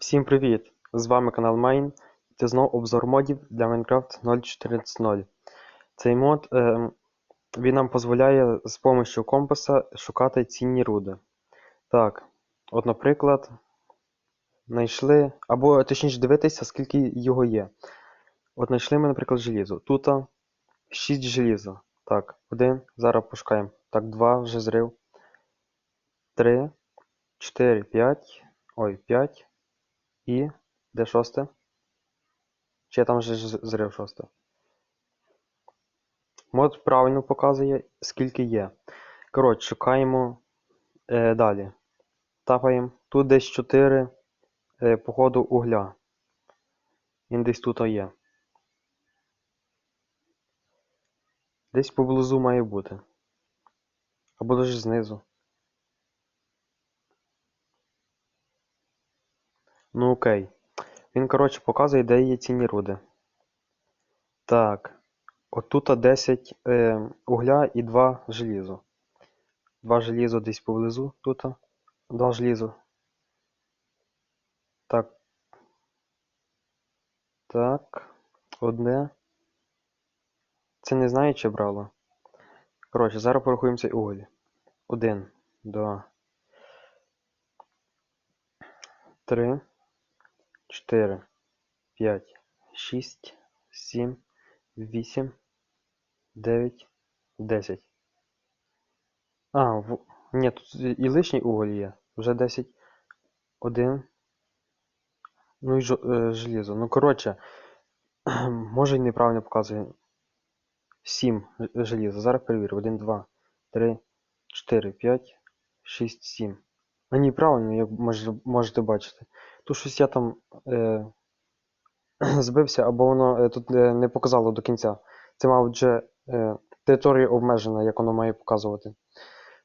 Всім привіт! З вами канал Main. Це знову обзор модів для Minecraft 0.14.0. Цей мод е, він нам дозволяє з допомогою компаса шукати цінні руди. Так, от, наприклад, знайшли, або точніше дивитися, скільки його є. От знайшли ми, наприклад, желізо. Тут 6 желіза. Так, один, зараз пошукаємо. Так, два вже зрив. Три, чотири, п'ять. Ой, п'ять. І де шосте? Чи я там вже зрив шосте? Мод правильно показує, скільки є. Коротше, шукаємо е, далі. Тапаємо. Тут десь 4 е, походу угля. Він десь тут є. Десь поблизу має бути. Або даже знизу. Ну окей. Він, коротше, показує, де є цінні руди. Так. Отут 10 е, угля і 2 желізо. 2 желізо десь поблизу тут. 2 желізо. Так. Так. Одне. Це не знаю, чи брало. Коротше, зараз порахуємо цей уголь. Один, два. Три. 4, 5, 6, 7, 8, 9, 10. А, в... ні, тут і лишній уголь є. Вже 10. 1. Ну і е, желізо. Ну, коротше, може і неправильно показує. 7 желіза. Зараз перевірю. 1, 2, 3, 4, 5, 6, 7. А ні, правильно, як можете бачити. Тут щось я там е, збився, або воно е, тут е, не показало до кінця. Це, мабуть, е, територія обмежена, як воно має показувати.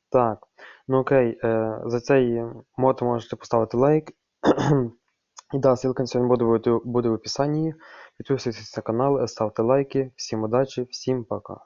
Так, ну окей, е, за цей мод можете поставити лайк. І да, ссылка сьогодні буде, буде в описанні. Підписуйтесь на канал, ставте лайки. Всім удачі, всім пока.